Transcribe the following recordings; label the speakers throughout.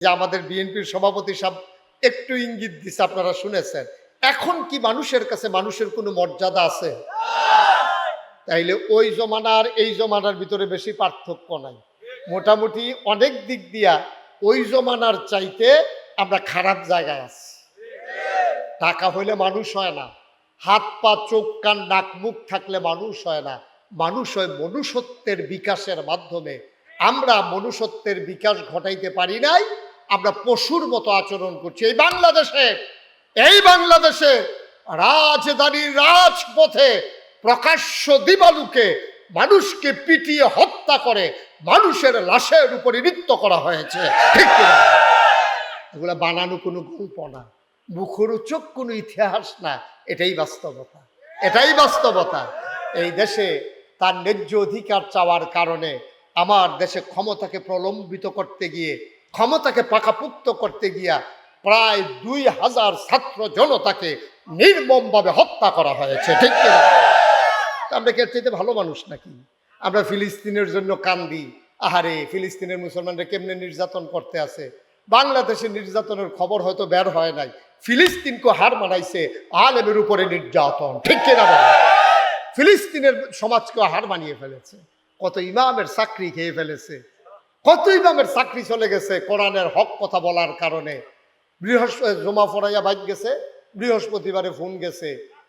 Speaker 1: যে আমাদের বিএনপির সভাপতি সাহেব একটু ইঙ্গিত দিছে, আপনারা শুনেছেন। এখন কি মানুষের কাছে মানুষের কোনো মর্যাদা আছে? তাইলে ওই জমানার, এই জমানার ভিতরে বেশি পার্থক্য নাই। মোটামুটি অনেক দিক দিয়া ওই জমানার চাইতে আমরা খারাপ জায়গায় আছি। টাকা হইলে মানুষ হয় না। হাত, পা, চোখ, কান, নাক, মুখ থাকলে মানুষ হয় না। মানুষ হয় মনুষ্যত্বের বিকাশের মাধ্যমে। আমরা মনুষ্যত্বের বিকাশ ঘটাইতে পারি নাই আমরা পশুর মতো আচরণ করছি। এই বাংলাদেশে এই বাংলাদেশে রাজধানীর রাজপথে প্রকাশ্য দিবালুকে মানুষকে পিটিয়ে হত্যা করে মানুষের লাশের উপরে নৃত্য করা হয়েছে। ঠিক? এগুলা বানানো কোনো গল্প না। মুখরোচক কোনো ইতিহাস না। এটাই বাস্তবতা। এটাই বাস্তবতা। এই দেশে তার ন্যায্য অধিকার চাওয়ার কারণে আমার দেশে ক্ষমতাকে প্রলম্বিত করতে গিয়ে ক্ষমতাকে পাকাপুক্ত করতে গিয়া প্রায় দুই হাজার ছাত্র জনতাকে নির্মমভাবে হত্যা করা হয়েছে, ঠিক আমরা কি চাইতে ভালো মানুষ নাকি? আমরা ফিলিস্তিনের জন্য কান্দি। আহারে, ফিলিস্তিনের মুসলমানরা কেমনে নির্যাতন করতে আছে? বাংলাদেশে নির্যাতনের খবর হয়তো বের হয় নাই। ফিলিস্তিনকে হার মানাইছে আলেমের উপরে নির্যাতন, ঠিক কিনা? ফিলিস্তিনের সমাজকে হার মানিয়ে ফেলেছে। কত ইমামের চাকরি খেয়ে ফেলেছে। কত ইমামের চাকরি চলে গেছে কোরআনের হক কথা বলার কারণে। বৃহস্পতি জমা ফরাইয়া বাইক গেছে বৃহস্পতিবারে ফোন গেছে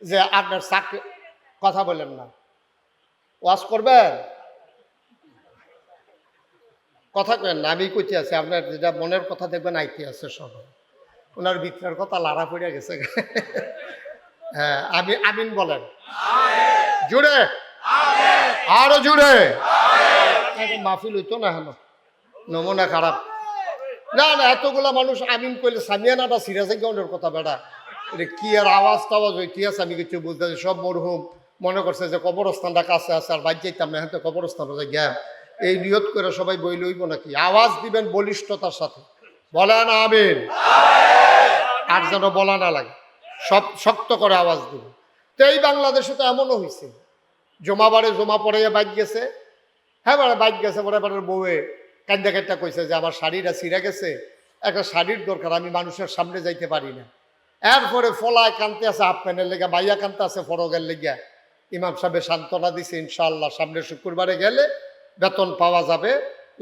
Speaker 1: যে আপনার চাকরি কথা বলেন না। ওয়াজ করবেন? কথা কেন না আমি কইতে আছি আপনার যেটা মনের কথা দেখবেন আইতে আছে সব। ওনার ভিতরের কথা লাড়া পড়ে গেছে। হ্যাঁ আমি আমিন বলেন। জুড়ে। আরও জুড়ে। মাহফিল হইতো না হেন নমুনা খারাপ। না না, এতগুলা মানুষ আমিন কইলে সামিয়ানাটা সিরিয়াসে গনের কথা বেড়া এটা কি আর আওয়াজ টাওয়াজ হইতে আছে, আমি কিছু পারছি। সব মরহুম। মনে করছে যে কবরস্থানটা কাছে আছে, আর বাদ যাইতাম না হ্যাঁ কবরস্থানটা যে জ্ঞান এই নিয়ত করে সবাই বই লইব নাকি? আওয়াজ দিবেন বলিষ্ঠতার সাথে। বলেন আমিন। আর যেন বলা না লাগে। সব শক্ত করে আওয়াজ দিবে তো এই বাংলাদেশে তো এমনও হয়েছে জমাবারে জমা পড়ে বাইক গেছে। হ্যাঁ বাইক গেছে, পরে বউয়ে কান্দা কান্দা কইছে যে আমার শাড়িটা ছিঁড়ে গেছে, একটা শাড়ির দরকার, আমি মানুষের সামনে যাইতে পারি না। এরপরে ফলায় কানতে আছে, হাফ প্যান্টের লেগে বাইয়া কানতে আছে ফরগের লেগে। ইমাম সাহেব সান্ত্বনা দিছে, ইনশাআল্লাহ সামনে শুক্রবারে গেলে বেতন পাওয়া যাবে।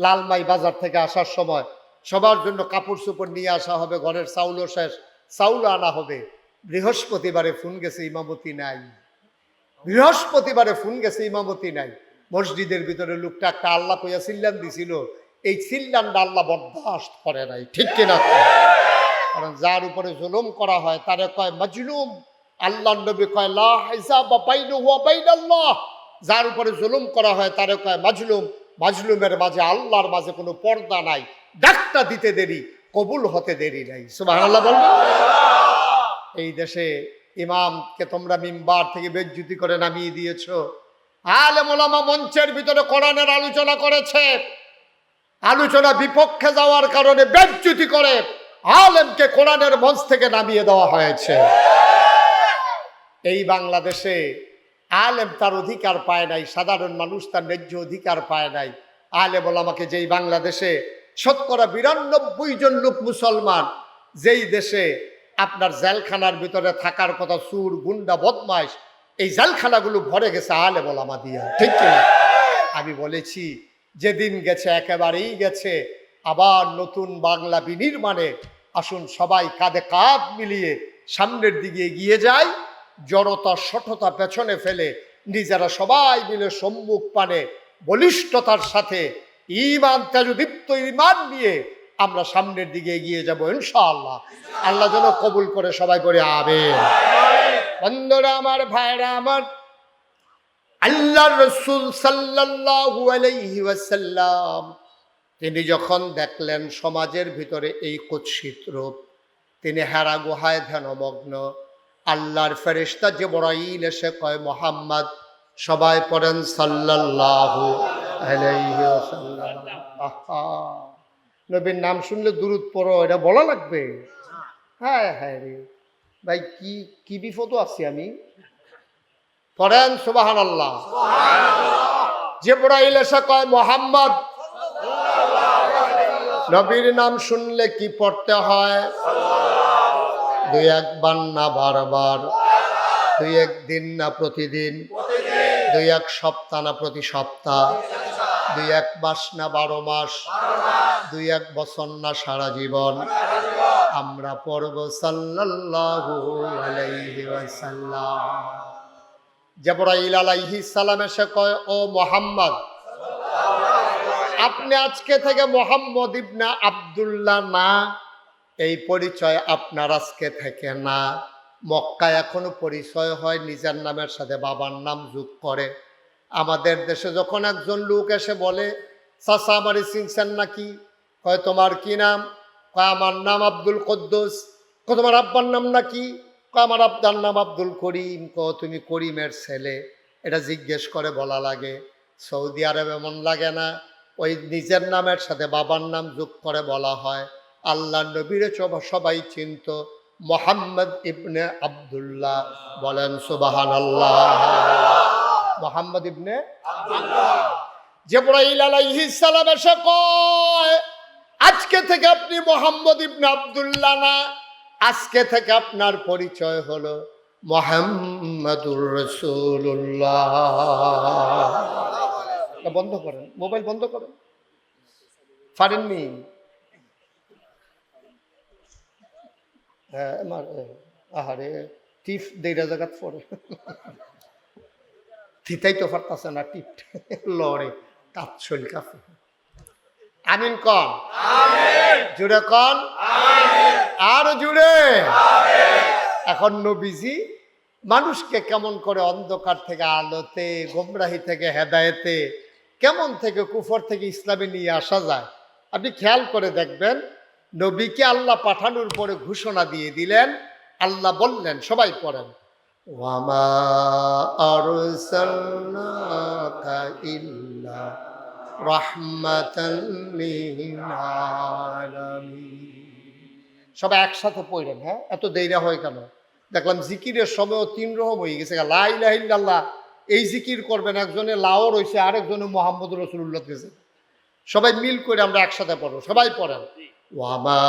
Speaker 1: লালমাই বাজার থেকে আসার সময় সবার জন্য কাপড় চোপড় নিয়ে আসা হবে, ঘরের চাউলও শেষ, চাউল আনা হবে। বৃহস্পতিবারে ফোন গেছে, ইমামতি নাই। বৃহস্পতিবারে ফোন গেছে, ইমামতি নাই। মসজিদের ভিতরে লোকটা একটা আল্লাহ কইয়া সিল্লান দিছিল এই সিল্লানটা আল্লাহ বরদাস্ত করে নাই, ঠিক কিনা কারণ যার উপরে জুলুম করা হয়, তারে কয় মাজলুম। আল্লাহ নবী কয়, লা হিসাব বাইনু হুয়া বাইনাল্লাহ। যার উপরে জুলুম করা হয়, তারে কয় মাজলুম। মাজলুমের মাঝে, আল্লাহর মাঝে কোনো পর্দা নাই। ডাকটা দিতে দেরি, কবুল হতে দেরি নাই। সুবহানাল্লাহ বলবেন এই দেশে ইমামকে তোমরা মিম্বার থেকে বেজ্জুতি করে নামিয়ে দিয়েছ। আলেম ওলামা মঞ্চের ভিতরে কোরআনের আলোচনা করেছে। আলোচনা বিপক্ষে যাওয়ার কারণে বেজ্জুতি করে আলেমকে কোরআনের মঞ্চ থেকে নামিয়ে দেওয়া হয়েছে। এই বাংলাদেশে আলেম তার অধিকার পায় নাই, সাধারণ মানুষ তার ন্যায্য অধিকার পায় নাই। আলেম ওলামাকে যেই বাংলাদেশে শতকরা বিরানব্বই জন লোক মুসলমান, যেই দেশে আপনার জেলখানার ভিতরে থাকার কথা সুর গুন্ডা, বদমাইশ, এই জেলখানাগুলো ভরে গেছে আলেম ওলামা দিয়া। ঠিক কিনা? আমি বলেছি যেদিন গেছে, একেবারেই গেছে। আবার নতুন বাংলা বিনির্মাণে আসুন সবাই কাঁধে কাঁধ মিলিয়ে সামনের দিকে এগিয়ে যায় জড়তা শঠতা পেছনে ফেলে নিজেরা সবাই মিলে সম্মুখ পানে বলিষ্ঠতার সাথে ইমান তেজদীপ্ত ইমান নিয়ে আমরা সামনের দিকে এগিয়ে যাব ইনশাআল্লাহ। আল্লাহ যেন কবুল করে সবাই করে আবে বন্ধুরা, আমার ভাইরা, আমার আল্লাহ রসুল আলাইহি ওয়াসাল্লাম তিনি যখন দেখলেন সমাজের ভিতরে এই কুৎসিত রূপ তিনি হেরা গুহায় ধ্যানমগ্ন। আল্লাহর ফেরিস্তা যে বড়াইল এসে কয় মোহাম্মদ সবাই পড়েন সাল্লাল্লাহু আলাইহি নবীর নাম শুনলে দূরত পড়ো এটা বলা লাগবে? হ্যাঁ হ্যাঁ রে। ভাই কি কি বিপদ আছি আমি? পড়েন সুবাহান আল্লাহ যে বড়াইল এসে কয়, মোহাম্মদ, নবীর নাম শুনলে কি পড়তে হয়? দুই একবার না বারবার, দুই একদিন না প্রতিদিন, দুই এক সপ্তাহ না প্রতি সপ্তাহ, দুই এক মাস না বারো মাস, দুই এক বছর না সারা জীবন। আমরা পড়ব ওয়াসাল্লাম। জবরাইল আলাইহিস সালাম এসে কয়, ও মোহাম্মদ, আপনি আজকে থেকে মোহাম্মদ ইবনা আব্দুল্লাহ না, এই পরিচয় আপনার আজকে থেকে না। মক্কায় এখনও পরিচয় হয়, নিজের নামের সাথে বাবার নাম যোগ করে। আমাদের দেশে যখন একজন লোক এসে বলে, চাচা, আমারে চিনছেন নাকি? কয়, তোমার কি নাম? কয়, আমার নাম আব্দুল কদ্দুস। কয়, তোমার আব্বার নাম নাকি? আমার আব্বার নাম আব্দুল করিম, ক, তুমি করিমের ছেলে। এটা জিজ্ঞেস করে বলা লাগে। সৌদি আরবে এমন লাগে না, ওই নিজের নামের সাথে বাবার নাম যোগ করে বলা হয়। আল্লাহ নবীর সবাই চিনত মোহাম্মদ ইবনে আব্দুল্লাহ। বলেন সুবাহান আল্লাহ মোহাম্মদ ইবনে জেবরাইল আলাইহিস সালাম এসে কয়, আজকে থেকে আপনি মোহাম্মদ ইবনে আব্দুল্লাহ না আজকে থেকে আপনার পরিচয় হলো মোহাম্মদুর রসুল্লাহ বন্ধ করেন, মোবাইল বন্ধ করেন। পারেননি হ্যাঁ আমার আহারে, টিপ দেড়া জায়গাত পড়ে থিতাই তো পারতাছে না টিপ লড়ে কাপ শৈল কাপে। আমিন কন। জুড়ে কন। আর জুড়ে। এখন নবীজি মানুষকে কেমন করে অন্ধকার থেকে আলোতে গোমরাহি থেকে হেদায়েতে কেমন থেকে কুফর থেকে ইসলামে নিয়ে আসা যায় আপনি খেয়াল করে দেখবেন নবীকে আল্লাহ পাঠানোর পরে ঘোষণা দিয়ে দিলেন আল্লাহ বললেন সবাই পড়েন। ওয়ামা আর ইল্লা সবাই একসাথে পড়লেন হ্যাঁ? এত দেরিয়া হয় কেন? দেখলাম জিকিরের সময়ও তিন রকম হয়ে গেছে। লাই লাহিল্লাহ এই জিকির করবেন, একজনে লাও রয়েছে আরেকজনে মোহাম্মদ রসুল্লাহ গেছে সবাই মিল করে আমরা একসাথে পড়ব, সবাই পড়েন। ওয়ামা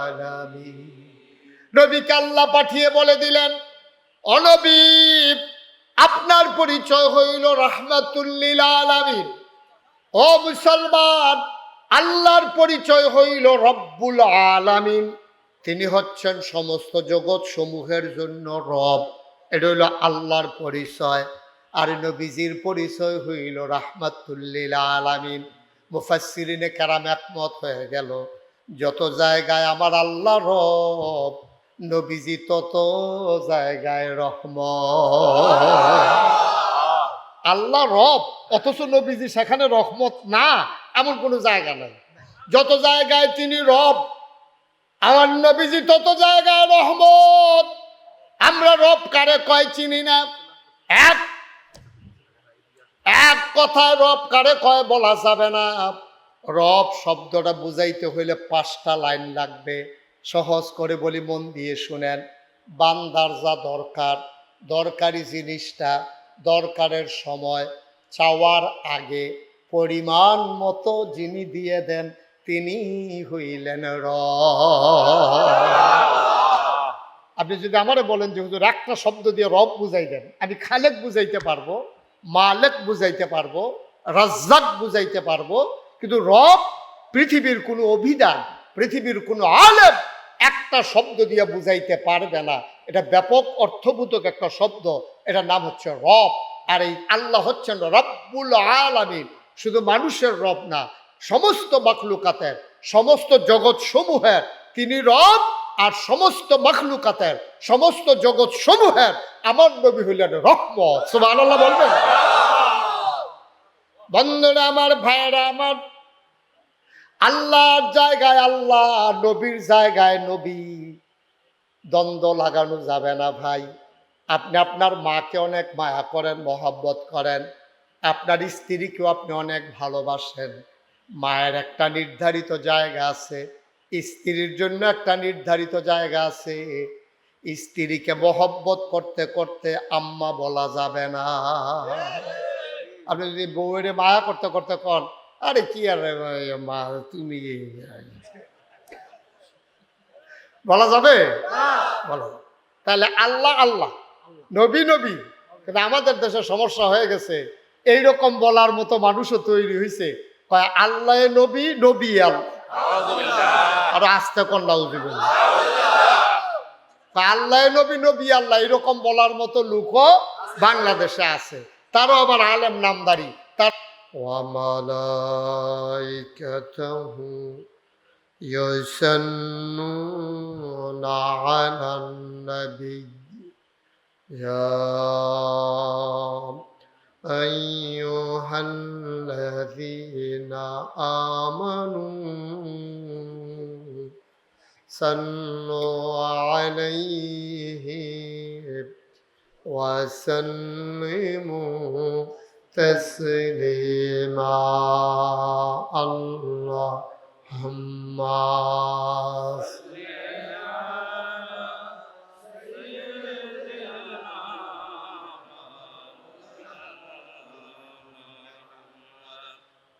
Speaker 1: আলামিন। নবীকে আল্লাহ পাঠিয়ে বলে দিলেন অনবী আপনার পরিচয় হইল রাহমাতুল্লিল আলামিন। ও মুসলমান, আল্লাহর পরিচয় হইল রব্বুল আলামিন। তিনি হচ্ছেন সমস্ত জগৎ সমূহের জন্য রব। এটা হইল আল্লাহর পরিচয়। আর নবীজির পরিচয় হইল রাহমাতুল্লিল আলামিন। মুফাসসিরিনে কারাম একমত হয়ে গেল, যত জায়গায় আমার আল্লাহ রব নবীজি তত জায়গায় রহমত। আল্লাহ রব, অথচ নবীজি সেখানে রহমত না, এমন কোনো জায়গা নাই। যত জায়গায় তিনি রব, আমার নবীজি তত জায়গায় রহমত। আমরা রব কারে কয় চিনি না? এক। এক কথায় রব কারে কয় বলা যাবে না। রব শব্দটা বুঝাইতে হইলে পাঁচটা লাইন লাগবে। সহজ করে বলি, মন দিয়ে শুনেন। বান্দার যা দরকার, দরকারি জিনিসটা, দরকারের সময়, চাওয়ার আগে পরিমাণ মতো যিনি দিয়ে দেন তিনি হইলেন র আপনি যদি আমারে বলেন যে, হুজুর, একটা শব্দ দিয়ে রব বুঝাই দেন আমি খালেক বুঝাইতে পারব, মালেক বুঝাইতে পারব, রাজ্জাক বুঝাইতে পারব, কিন্তু রব পৃথিবীর কোনো অভিধান, পৃথিবীর কোনো আলেম একটা শব্দ দিয়ে বুঝাইতে পারবে না। এটা ব্যাপক অর্থবোধক একটা শব্দ। এটার নাম হচ্ছে রব। আর এই আল্লাহ হচ্ছেন রব্বুল আলামিন। শুধু মানুষের রব না, সমস্ত মাখলুকাতের, সমস্ত জগৎ সমূহের তিনি রব আর সমস্ত মাখলুকাতের, সমস্ত জগৎ সমূহের আমার নবী হইলেন রহমত। সুবহানাল্লাহ বলবেন? বন্ধুরা, আমার ভাইয়েরা, আমার আল্লাহর জায়গায় আল্লাহ, নবীর জায়গায় নবী। দ্বন্দ্ব লাগানো যাবে না ভাই। আপনি আপনার মাকে অনেক মায়া করেন, মহাব্বত করেন। আপনার স্ত্রীকেও আপনি অনেক ভালোবাসেন। মায়ের একটা নির্ধারিত জায়গা আছে। স্ত্রীর জন্য একটা নির্ধারিত জায়গা আছে। স্ত্রীকে মহব্বত করতে করতে আম্মা বলা যাবে না। আপনি যদি বউয়ের মায়া করতে করতে কন আরে কি আর মা তুমি বলা যাবে? বলা। তাহলে আল্লাহ আল্লাহ, নবী নবী, কিন্তু আমাদের দেশে সমস্যা হয়ে গেছে। এইরকম বলার মতো মানুষও তৈরি হয়েছে আল্লাহ নবী নবী আল্লাহ। আর আস্তে কন্যা উঠিবেন আল্লাহ নবী নবী আল্লাহ। এরকম বলার মতো লোকও বাংলাদেশে আছে। তারও আবার আলেম নামদারি। তার وملائكته يصلون على النبي. يا أيها الذين آمنوا صلوا عليه وسلموا تسليما اللهم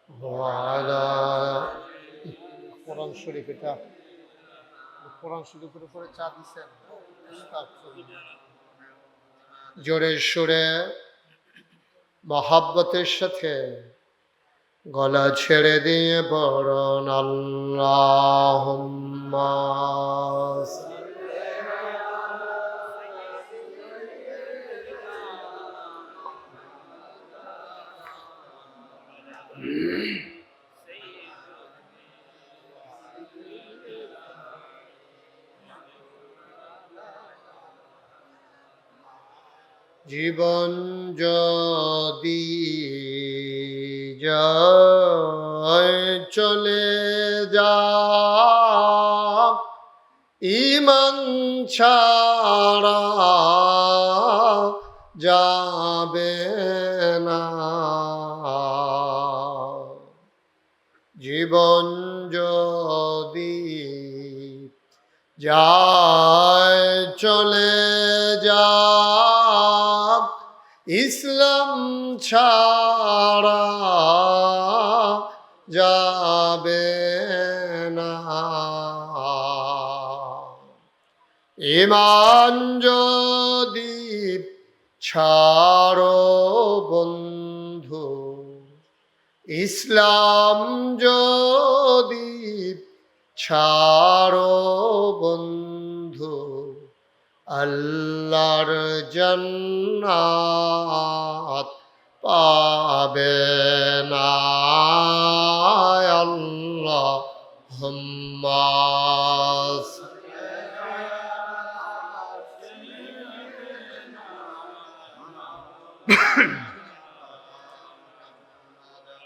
Speaker 1: وعلى কোরআন শরীফ এটা কোরআন শরীফের উপরে চা দিছেন জোরে সুরে মহাব্বতের সাথে গলা ছেড়ে দিয়ে বরণ আল্লাহ জীবন যদি যায় চলে যা। ইমান ছাড়া যাবে না। জীবন যদি যায় যাবে না। ইমান যদি ছাড়ো বন্ধু ইসলাম যদি ছাড়ো বন্ধু আল্লাহর জন্নাত পাবে না। اللهم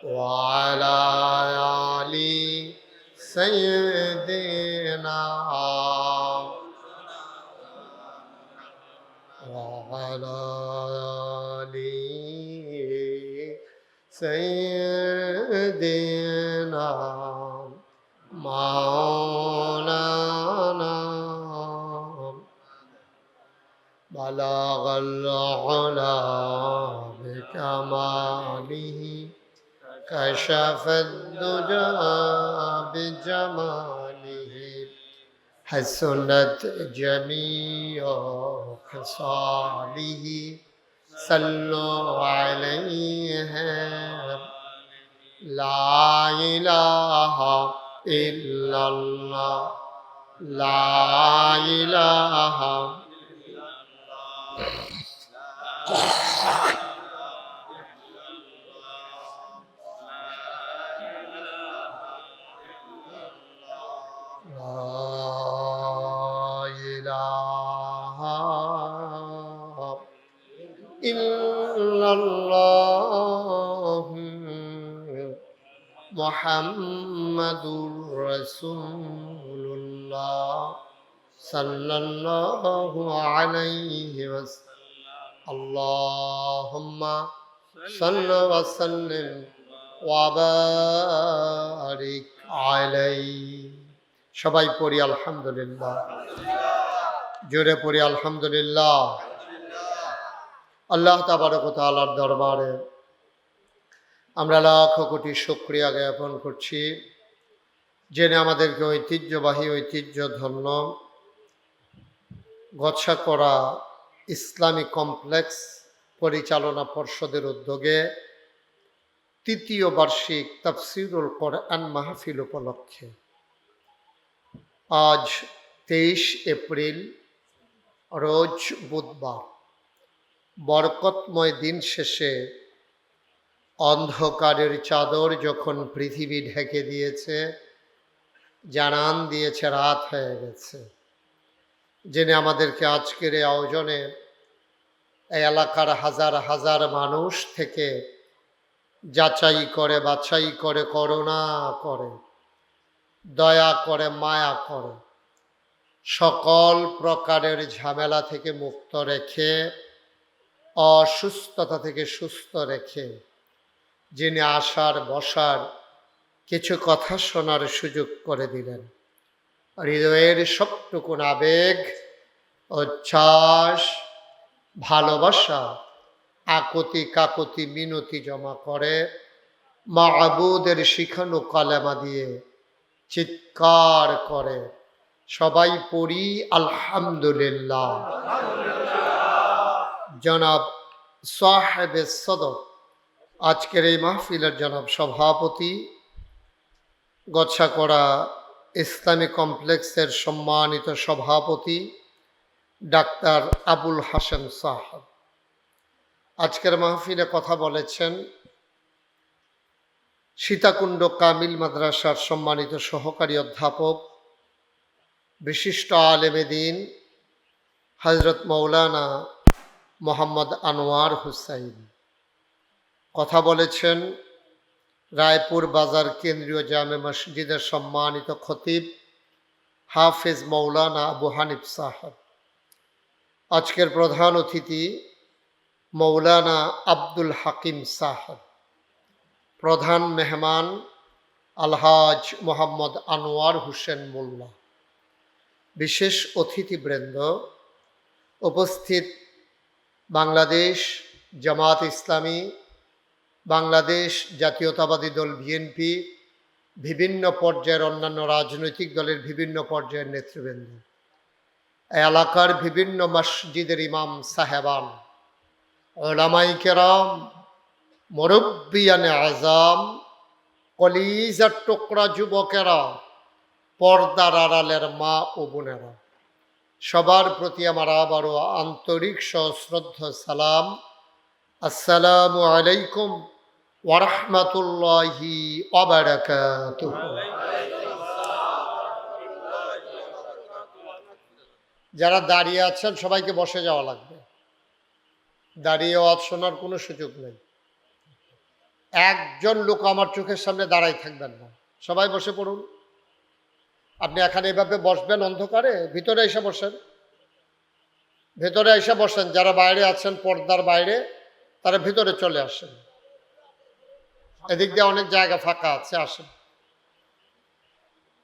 Speaker 1: وعلى علي سيدنا وعلى علي سيدنا مولانا. بلغ العلا بكماله كشف الدجى بجماله. حسنت جميع خصاله. صلوا عليه لا إله إلا الله لا إله لا মোহাম্মদুর রসুল্লাহ সাল্লাল্লাহু আলাইহি ওয়াসাল্লাম। আল্লাহুম্মা সাল্লি ওয়া সাল্লিম ওয়া বারিক আলাইহি। সবাই পড়ি আলহামদুলিল্লাহ। জোরে পড়ি আলহামদুলিল্লাহ। আল্লাহ তাবারক তাআলার দরবারে আমরা লাখ কোটি শুক্রিয়া জ্ঞাপন করছি। জেনে আমাদেরকে ঐতিহ্যবাহী ঐতিহ্য ধন্য গচ্ছা করা ইসলামী কমপ্লেক্স পরিচালনা পর্ষদের উদ্যোগে তৃতীয় বার্ষিক তাফসিরুল কোরআন মাহফিল উপলক্ষে আজ তেইশ এপ্রিল, রোজ বুধবার, বরকতময় দিন শেষে অন্ধকারের চাদর যখন পৃথিবী ঢেকে দিয়েছে, জানান দিয়েছে, রাত হয়ে গেছে। জেনে আমাদেরকে আজকের এই আয়োজনে এই এলাকার হাজার হাজার মানুষ থেকে যাচাই করে, বাছাই করে, করুণা করে, দয়া করে, মায়া করে, সকল প্রকারের ঝামেলা থেকে মুক্ত রেখে, অসুস্থতা থেকে সুস্থ রেখে যিনি আসার, বসার কিছু কথা শোনার সুযোগ করে দিলেন। হৃদয়ের সবটুকুন আবেগ, উচ্ছ্বাস, ভালোবাসা, আকতি কাকতি মিনতি জমা করে মা আবুদের শিখানো কালেমা দিয়ে চিৎকার করে, সবাই পড়ি আলহামদুলিল্লাহ। জনাব সাহেবে সদর আজকের এই মাহফিলের জনাব সভাপতি গচ্ছা করা ইসলামী কমপ্লেক্সের সম্মানিত সভাপতি, ডাক্তার আবুল হাসান সাহেব। আজকের মাহফিলে কথা বলেছেন সীতাকুণ্ড কামিল মাদ্রাসার সম্মানিত সহকারী অধ্যাপক, বিশিষ্ট আলেমে দিন হজরত মৌলানা মোহাম্মদ আনোয়ার হুসাইন। কথা বলেছেন রায়পুর বাজার কেন্দ্রীয় জামে মসজিদের সম্মানিত খতিব হাফেজ মৌলানা আবু হানিফ সাহেব। আজকের প্রধান অতিথি মৌলানা আব্দুল হাকিম সাহেব। প্রধান মেহমান আলহাজ মোহাম্মদ আনোয়ার হোসেন মোল্লা। বিশেষ অতিথিবৃন্দ উপস্থিত বাংলাদেশ জামাত ইসলামী বাংলাদেশ জাতীয়তাবাদী দল বিএনপি বিভিন্ন পর্যায়ের অন্যান্য রাজনৈতিক দলের বিভিন্ন পর্যায়ের নেতৃবৃন্দ। এলাকার বিভিন্ন মসজিদের ইমাম সাহেবান, ওলামাই কেরাম মুরব্বিয়ানে আজাম কলিজার টুকরা যুবকেরা, পর্দার আড়ালের মা ও বোনেরা। সবার প্রতি আমার আবারও আন্তরিক সশ্রদ্ধ সালাম। আসসালামু আলাইকুম। ওরহমতুল্লাহি অবরাকাতুহ যারা দাঁড়িয়ে আছেন, সবাইকে বসে যাওয়া লাগবে। দাঁড়িয়ে আওয়াজ শোনার কোনো সুযোগ নেই। একজন লোক আমার চোখের সামনে দাঁড়াই থাকবেন না। সবাই বসে পড়ুন। আপনি এখানে এভাবে বসবেন অন্ধকারে? ভিতরে এসে বসেন। ভেতরে এসে বসেন। যারা বাইরে আছেন, পর্দার বাইরে, তারা ভিতরে চলে আসেন। এদিক দিয়ে অনেক জায়গা ফাঁকা আছে, আসেন।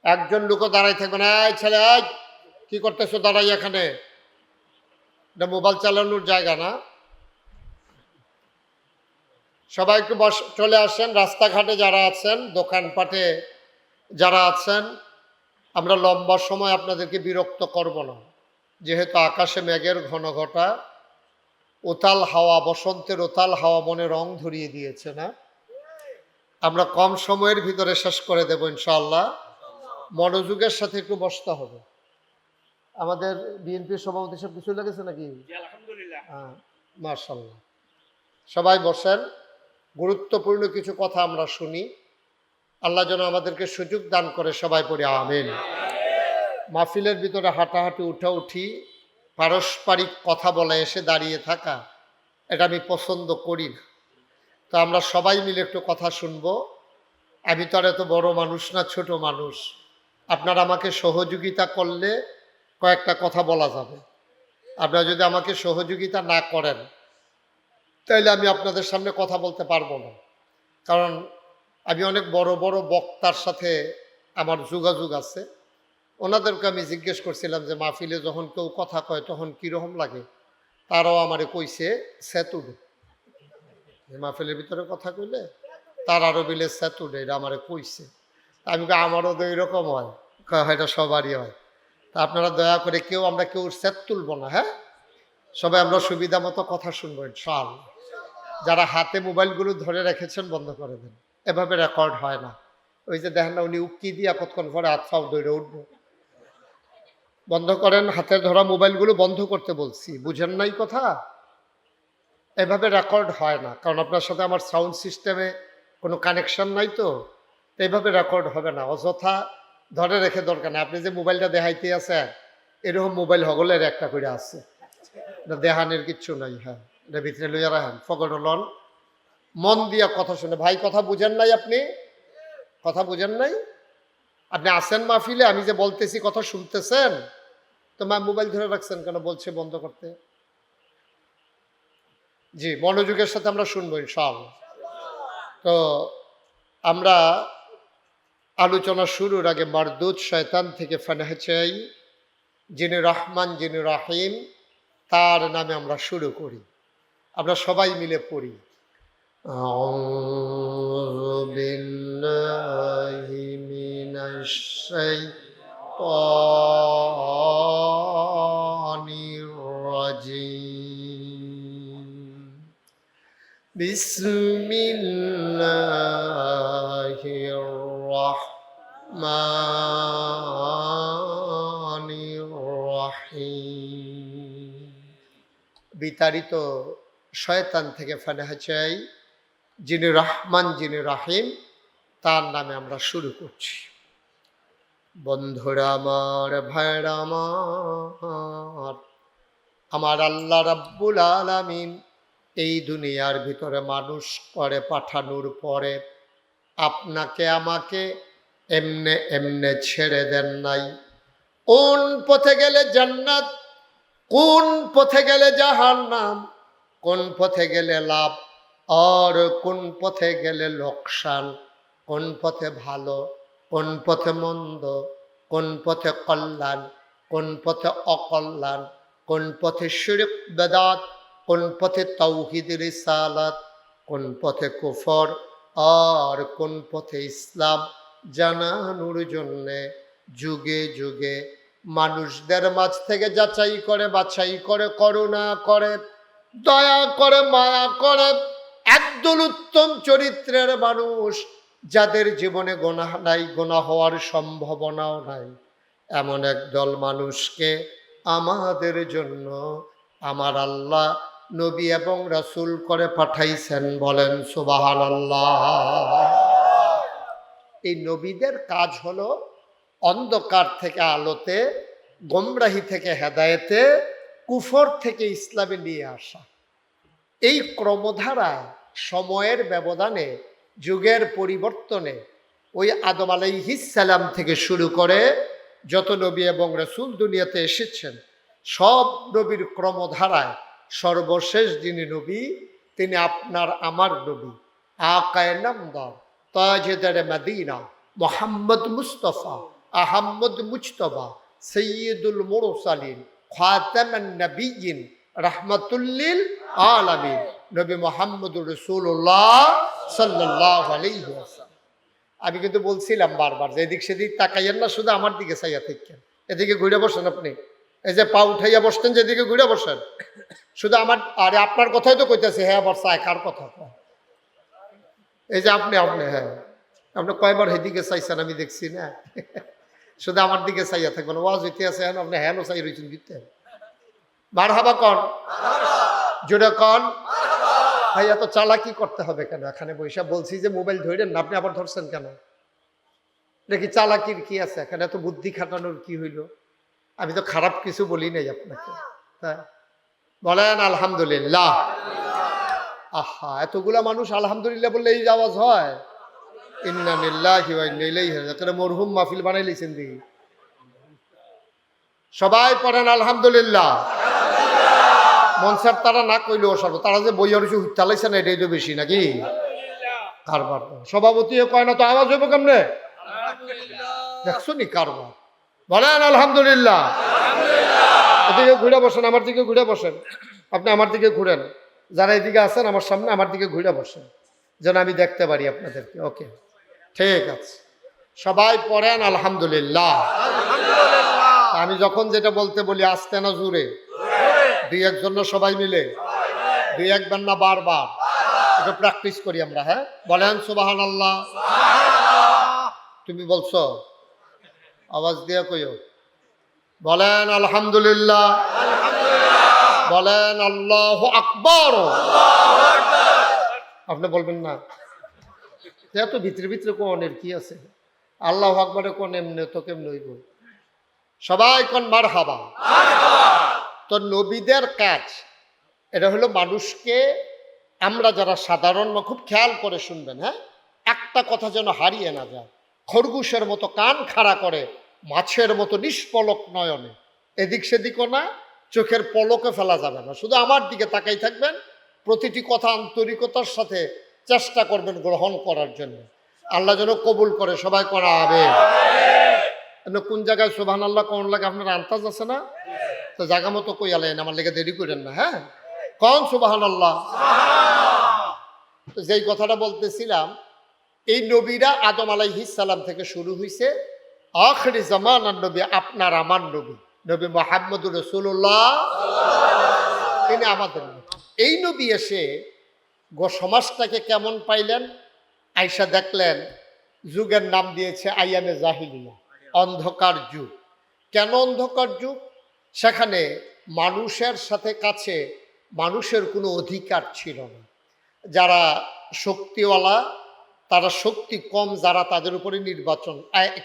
Speaker 1: একজন লোকও দাঁড়াই থাকবেন এই ছেলে কি করতেছো? দাঁড়াই এখানে। এটা মোবাইল চালানোর জায়গা না। সবাই একটু বস, চলে আসেন। রাস্তাঘাটে যারা আছেন, দোকানপাটে যারা আছেন, আমরা লম্বা সময় আপনাদেরকে বিরক্ত করব না। যেহেতু আকাশে মেঘের ঘন ঘটা ওতাল হাওয়া, বসন্তের ওতাল হাওয়া মনে রং ধরিয়ে দিয়েছে না। আমরা কম সময়ের ভিতরে শেষ করে দেব ইনশাল্লাহ মনোযোগের সাথে একটু বসতে হবে। আমাদের বিএনপি সভাপতি সব কিছু লেগেছে নাকি? হ্যাঁ মার্শাল্লাহ সবাই বসেন। গুরুত্বপূর্ণ কিছু কথা আমরা শুনি। আল্লাহ যেন আমাদেরকে সুযোগ দান করে সবাই পড়ে আমেন। মাহফিলের ভিতরে হাঁটাহাঁটি উঠা উঠি পারস্পরিক কথা বলে এসে দাঁড়িয়ে থাকা এটা আমি পছন্দ করি না। তো আমরা সবাই মিলে একটু কথা শুনব। আমি তো আর এত বড় মানুষ না, ছোট মানুষ। আপনারা আমাকে সহযোগিতা করলে কয়েকটা কথা বলা যাবে। আপনারা যদি আমাকে সহযোগিতা না করেন তাহলে আমি আপনাদের সামনে কথা বলতে পারব না। কারণ আমি অনেক বড় বড় বক্তার সাথে আমার যোগাযোগ আছে। ওনাদেরকে আমি জিজ্ঞেস করছিলাম যে, মাহফিলে যখন কেউ কথা কয়, তখন কীরকম লাগে? তারাও আমারে কইছে সেতুডু মাহফিলের ভিতরে কথা কইলে তার আরও বিলে সেতুডু এটা আমারে কইছে। আমি আমারও তো এরকম হয়। কয়, এটা সবারই হয়। তা আপনারা দয়া করে কেউ আমরা কেউ সেত তুলবো না হ্যাঁ? সবাই আমরা সুবিধা মতো কথা শুনব ইনশাআল্লাহ। যারা হাতে মোবাইলগুলো ধরে রেখেছেন বন্ধ করে দেন। এভাবে রেকর্ড হয় না। ওই যে দেখেন না উনি উকি দিয়ে কতক্ষণ পরে হাত ফাও দৌড়ে উঠবো। বন্ধ করেন হাতে ধরা মোবাইলগুলো বন্ধ করতে বলছি। বুঝেন নাই কথা? এভাবে রেকর্ড হয় না। কারণ আপনার সাথে আমার সাউন্ড সিস্টেমে কোনো কানেকশন নাই তো। এইভাবে রেকর্ড হবে না। অযথা ধরে রেখে দরকার নেই। আপনি যে মোবাইলটা দেখাইতে আছেন, এরকম মোবাইল হগলের একটা করে আছে। এটা দেহানের কিচ্ছু নাই হ্যাঁ। এটা ভিতরে লইয়া রাখেন। ফকট লন মন দিয়া কথা শুনে। ভাই, কথা বুঝেন নাই আপনি? কথা বুঝেন নাই? আপনি আসেন মাহফিলে? আমি যে বলতেছি, কথা শুনতেছেন? তো মা মোবাইল ধরে রাখছেন কেন? বলছে বন্ধ করতে। জি, মনোযোগের সাথে আমরা শুনব সব তো আমরা আলোচনা শুরুর আগে মারদুদ শয়তান থেকে ফানাহ চাই। যিনি রহমান, যিনি রাহিম, তার নামে আমরা শুরু করি। আমরা সবাই মিলে পড়ি। বিল্লাহি মিনাশ بسم الله الرحمن الرحيم বিতাড়িত শয়তান থেকে ফানাহা চাই যিনি রহমান যিনি রাহিম তার নামে আমরা শুরু করছি বন্ধুরা আমার ভাইরা আমার আমার আল্লাহ রাব্বুল আলামিন এই দুনিয়ার ভিতরে মানুষ করে পাঠানোর পরে আপনাকে আমাকে এমনে এমনে ছেড়ে দেন নাই। কোন পথে গেলে জান্নাত, কোন পথে গেলে জাহান্নাম, কোন পথে গেলে লাভ, আর কোন পথে গেলে লোকসান, কোন পথে ভালো, কোন পথে মন্দ, কোন পথে কল্যাণ, কোন পথে অকল্যাণ, কোন পথে শিরক বেদাত কোন পথে তৌহিদ রিসালাত, কোন পথে কুফর, আর কোন পথে ইসলাম জানানোর জন্যে যুগে যুগে মানুষদের মাঝ থেকে যাচাই করে, বাছাই করে, করুণা করে, দয়া করে, মায়া করে, একদল উত্তম চরিত্রের মানুষ যাদের জীবনে গোনা নাই গোনা হওয়ার সম্ভাবনাও নাই। এমন একদল মানুষকে আমাদের জন্য, আমার আল্লাহ নবী এবং রাসূল করে পাঠাইছেন বলেন সুবাহান আল্লাহ এই নবীদের কাজ হলো অন্ধকার থেকে আলোতে, গোমরাহি থেকে হেদায়েতে, কুফর থেকে ইসলামে নিয়ে আসা। এই ক্রমধারায় সময়ের ব্যবধানে, যুগের পরিবর্তনে ওই আদম আলাইহিসালাম থেকে শুরু করে যত নবী এবং রসুল দুনিয়াতে এসেছেন, সব নবীর ক্রমধারায় সর্বশেষ যিনি নবী, তিনি আপনার আমার নবী। আকায় নামদার তাজেদার Medina, Muhammad Mustafa, Ahmad Mujtaba, সৈয়দুল মুরসালিন, খাতামান নবীন রহমতুল্লিল আলামিন। নবী মোহাম্মদুর রসুল্লাহ সাল্লাহ আমি কিন্তু বলছিলাম বারবার যে এদিক সেদিক তাকাইয়েন না, শুধু আমার দিকে চাইয়া থাকেন। এদিকে ঘুরে বসেন আপনি। এই যে পা উঠাইয়া বসতেন, যেদিকে ঘুরে বসেন। শুধু আমার, আরে আপনার কথাই তো কইতেছে হ্যাঁ আবার চায় কার কথা? এই যে আপনি আপনি হ্যাঁ। আপনি কয়বার সেদিকে চাইছেন, আমি দেখছি না। শুধু আমার দিকে চাইয়া থাকবেন। ওয়াজ হইতে আছে হ্যাঁ আপনি চাই রয়েছেন দিতে বার হাবা কন। জোরে কন। ভাই, এত চালাকি করতে হবে কেন? এখানে বৈশা বলছি যে মোবাইল ধরেন না, আপনি আবার ধরছেন কেন? নাকি চালাকির কি আছে? এখানে এত বুদ্ধি খাটানোর কি হইল? আমি তো খারাপ কিছু বলি নাই আপনাকে। হ্যাঁ। বলেন, আলহামদুলিল্লাহ। আহা, এতগুলা মানুষ আলহামদুলিল্লাহ বললে এই আওয়াজ হয়। মরহুম মাহফিল বানাই লিছেন দেখি। সবাই পড়েন, আলহামদুলিল্লাহ। মনসার তারা না কইলেও সর্ব তারা যে বই আর চালাইছে না, এটাই তো বেশি নাকি? কারবার। সভাপতিও কয় না, তো আওয়াজ হইব কেমনে? দেখছ নি কারবার? বলেন আলহামদুলিল্লাহ। এদিকে ঘুরে বসেন আমার দিকে ঘুরে বসেন। আপনি আমার দিকে ঘুরেন। যারা এদিকে আছেন আমার সামনে আমার দিকে ঘুরে বসেন। যেন আমি দেখতে পারি আপনাদেরকে। ওকে। ঠিক আছে। সবাই পড়েন আলহামদুলিল্লাহ। আমি যখন যেটা বলতে বলি আসতে না জুড়ে? দুই একজন সবাই মিলে? দুই একবার না বারবার? এটা প্র্যাকটিস করি আমরা হ্যাঁ? বলেন সুবাহান আল্লাহ তুমি বলছো আওয়াজ দিয়ে কইও। বলেন, আলহামদুলিল্লাহ। বলেন, আল্লাহ আকবর। আপনি বলবেন না। এত ভিতরে ভিতরে কোনের কি আছে? আল্লাহ আকবরে কোন এমনি, তো কেমনি হইব? সবাই কোন মার হাবা তো নবীদের কাজ, এটা হলো মানুষকে আমরা যারা সাধারণ, খুব খেয়াল করে শুনবেন হ্যাঁ? একটা কথা যেন হারিয়ে না যায়। খরগোশের মতো কান খাড়া করে, মাছের মতো নিষ্পলক নয়নে। এদিক সেদিকও না, চোখের পলকে ফেলা যাবে না। শুধু আমার দিকে তাকাই থাকবেন, প্রতিটি কথা আন্তরিকতার সাথে চেষ্টা করবেন গ্রহণ করার জন্য। আল্লাহ যেন কবুল করে, সবাই করা হবে কোন জায়গায় সোভান আল্লাহ কোন লাগে আপনার আন্তাজ আছে না? তো জায়গা মতো কই আলেন, আমার লেগে দেরি করেন না হ্যাঁ? কন সুবাহান আল্লাহ যেই কথাটা বলতেছিলাম এই নবীরা আদম আলাইহিসাল্লাম থেকে শুরু হয়েছে আখরি জামান নবী, আপনার আমার নবী নবী মোহাম্মদুর রসুল্লাহ তিনি আমাদের। এই নবী এসে গো সমাজটাকে কেমন পাইলেন? আইসা দেখলেন, যুগের নাম দিয়েছে আইয়ামে জাহিলিয়া, অন্ধকার যুগ। কেন অন্ধকার যুগ? সেখানে মানুষের সাথে কাছে মানুষের কোনো অধিকার ছিল না। যারা শক্তিওয়ালা তারা শক্তি কম যারা তাদের উপরে নির্বাচন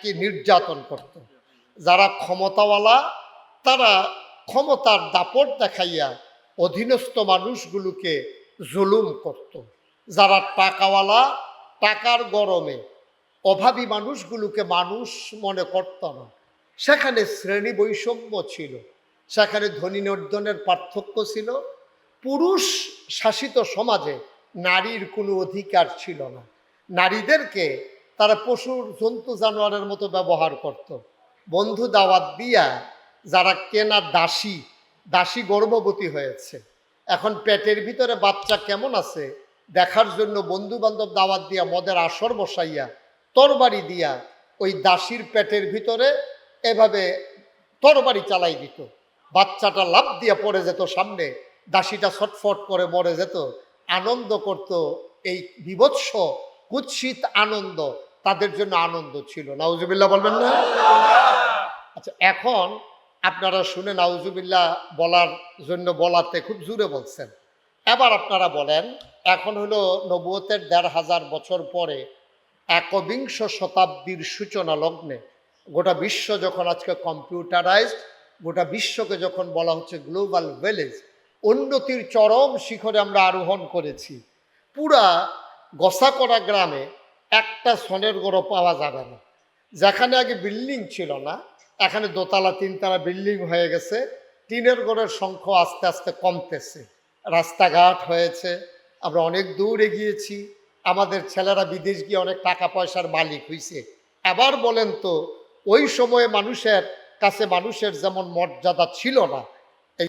Speaker 1: কি নির্যাতন করত। যারা ক্ষমতাওয়ালা, তারা ক্ষমতার দাপট দেখাইয়া অধীনস্থ মানুষগুলোকে জুলুম করত। যারা টাকাওয়ালা, টাকার গরমে অভাবী মানুষগুলোকে মানুষ মনে করত না। সেখানে শ্রেণি বৈষম্য ছিল, সেখানে ধনী নির্ধনের পার্থক্য ছিল। পুরুষ শাসিত সমাজে নারীর কোনো অধিকার ছিল না। নারীদেরকে তারা পশুর জন্তু, জানোয়ারের মতো ব্যবহার করত। বন্ধু দাওয়াত দিয়া যারা কেনা দাসী দাসী গর্ভবতী হয়েছে, এখন পেটের ভিতরে বাচ্চা কেমন আছে, দেখার জন্য বন্ধু বান্ধব দাওয়াত দিয়া মদের আসর বসাইয়া তরবারি দিয়া ওই দাসীর পেটের ভিতরে এভাবে তরবারি চালাই দিত বাচ্চাটা লাভ দিয়া পড়ে যেত সামনে, দাসীটা ছটফট করে মরে যেত আনন্দ করত এই বিভৎস কুৎসিত আনন্দ, তাদের জন্য আনন্দ ছিল। নাউজুবিল্লাহ বলবেন না? আচ্ছা এখন আপনারা শুনে নাউজুবিল্লাহ বলার জন্য বলাতে খুব জোরে বলছেন। এবার আপনারা বলেন, এখন হলো নবুয়তের দেড় হাজার বছর পরে একবিংশ শতাব্দীর সূচনা লগ্নে গোটা বিশ্ব যখন আজকে কম্পিউটারাইজড, গোটা বিশ্বকে যখন বলা হচ্ছে গ্লোবাল ভিলেজ, উন্নতির চরম শিখরে আমরা আরোহণ করেছি। পুরা গসাকড়া গ্রামে একটা সনের গড়ো পাওয়া যাবে না। যেখানে আগে বিল্ডিং ছিল না, এখানে দোতলা, তিনতলা বিল্ডিং হয়ে গেছে। টিনের গড়ের সংখ্যা আস্তে আস্তে কমতেছে। রাস্তাঘাট হয়েছে, আমরা অনেক দূর এগিয়েছি। আমাদের ছেলেরা বিদেশ গিয়ে অনেক টাকা পয়সার মালিক হয়েছে আবার বলেন তো, ওই সময়ে মানুষের কাছে মানুষের যেমন মর্যাদা ছিল না